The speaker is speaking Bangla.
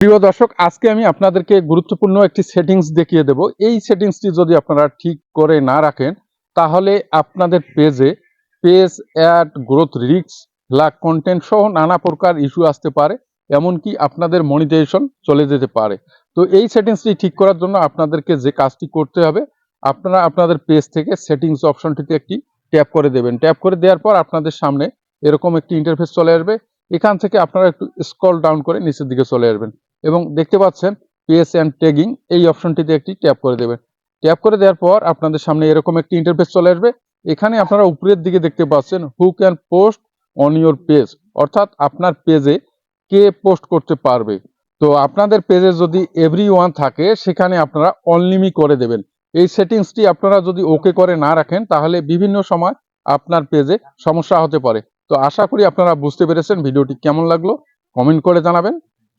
প্রিয় দর্শক, আজকে আমি আপনাদেরকে গুরুত্বপূর্ণ একটি সেটিংস দেখিয়ে দেব। এই সেটিংসটি যদি আপনারা ঠিক করে না রাখেন, তাহলে আপনাদের পেজে পেজ অ্যাড গ্রোথ রিক্স লাক কন্টেন্ট সহ নানা প্রকার ইস্যু আসতে পারে, এমনকি আপনাদের মনিটাইজেশন চলে যেতে পারে। তো এই সেটিংসটি ঠিক করার জন্য আপনাদেরকে যে কাজটি করতে হবে, আপনারা আপনাদের পেজ থেকে সেটিংস অপশনটিতে একটি ট্যাপ করে দেবেন। ট্যাপ করে দেওয়ার পর আপনাদের সামনে এরকম একটি ইন্টারফেস চলে আসবে। এখান থেকে আপনারা একটু স্ক্রল ডাউন করে নিচের দিকে চলে আসবেন। এবং দেখতে পাচ্ছেন পেজ অ্যান্ড ট্যাগিং এই অপশনটিতে একটি ট্যাপ করে দেবেন। ট্যাপ করে দেওয়ার পর আপনাদের সামনে এরকম একটি ইন্টারফেস চলে আসবে। এখানে আপনারা উপরের দিকে দেখতে পাচ্ছেন who can post on your page অর্থাৎ আপনার পেজে কে পোস্ট করতে পারবে। তো আপনাদের পেজে যদি এভরি ওয়ান থাকে, সেখানে আপনারা অনলিমি করে দেবেন। এই সেটিংসটি আপনারা যদি ওকে করে না রাখেন, তাহলে বিভিন্ন সময় আপনার পেজে সমস্যা হতে পারে। তো আশা করি আপনারা বুঝতে পেরেছেন ভিডিওটি কেমন লাগল। কমেন্ট করে জানাবেন।